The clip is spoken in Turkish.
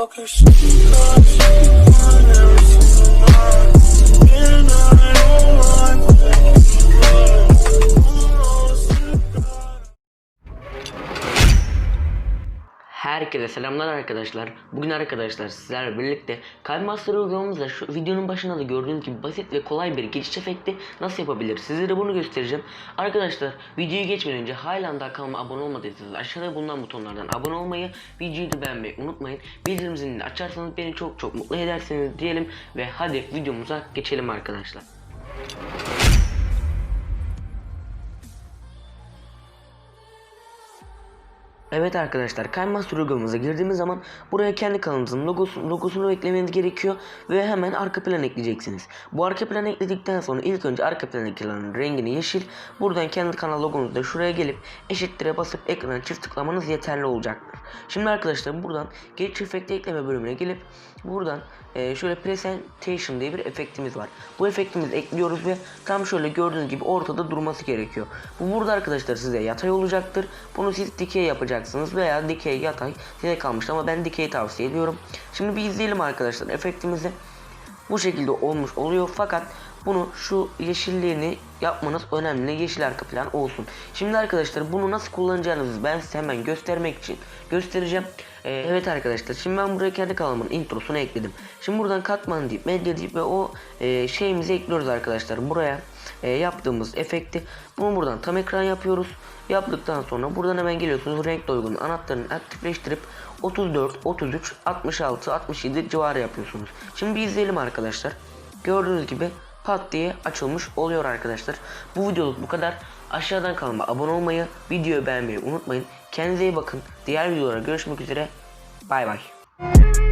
focus. Herkese selamlar arkadaşlar. Bugün arkadaşlar sizlerle birlikte Kaymaster uygulamamızda şu videonun başında da gördüğünüz gibi basit ve kolay bir geçiş efekti nasıl yapabilir sizlere bunu göstereceğim. Arkadaşlar videoyu geçmeden önce hala daha kanalıma abone olmadıysanız aşağıda bulunan butonlardan abone olmayı, videoyu da beğenmeyi unutmayın. Bildirim zilini açarsanız beni çok çok mutlu edersiniz diyelim ve hadi videomuza geçelim arkadaşlar. Evet arkadaşlar Kaymaster uygulamamıza girdiğimiz zaman buraya kendi kanalınızın logosu, logosunu eklemeniz gerekiyor ve hemen arka plan ekleyeceksiniz. Bu arka planı ekledikten sonra ilk önce arka plan eklenen rengini yeşil buradan kendi kanal logonuz da şuraya gelip eşittire basıp ekrana çift tıklamanız yeterli olacaktır. Şimdi arkadaşlar buradan geçiş efekti ekleme bölümüne gelip buradan e, şöyle presentation diye bir efektimiz var. Bu efektimizi ekliyoruz ve tam şöyle gördüğünüz gibi ortada durması gerekiyor. Bu burada arkadaşlar size yatay olacaktır. Bunu siz dikey yapacaksınız veya dikey yatay size kalmış ama ben dikey tavsiye ediyorum. Şimdi bir izleyelim arkadaşlar efektimizi. Bu şekilde olmuş oluyor fakat bunu şu yeşilliğini yapmanız önemli. Yeşil arka plan olsun. Şimdi arkadaşlar bunu nasıl kullanacağınızı ben size hemen göstermek için göstereceğim. Ee, evet arkadaşlar şimdi ben buraya kendi kanalımın introsunu ekledim. Şimdi buradan katman deyip medya deyip ve o e, şeyimizi ekliyoruz arkadaşlar. Buraya e, yaptığımız efekti bunu buradan tam ekran yapıyoruz. Yaptıktan sonra buradan hemen geliyorsunuz renk doygunun anahtarını aktifleştirip 34, 33, 66, 67 civarı yapıyorsunuz. Şimdi bir izleyelim arkadaşlar. Gördüğünüz gibi pat diye açılmış oluyor arkadaşlar. Bu videoluk bu kadar. Aşağıdan kanalıma abone olmayı, videoyu beğenmeyi unutmayın. Kendinize iyi bakın. Diğer videolara görüşmek üzere. Bay bay.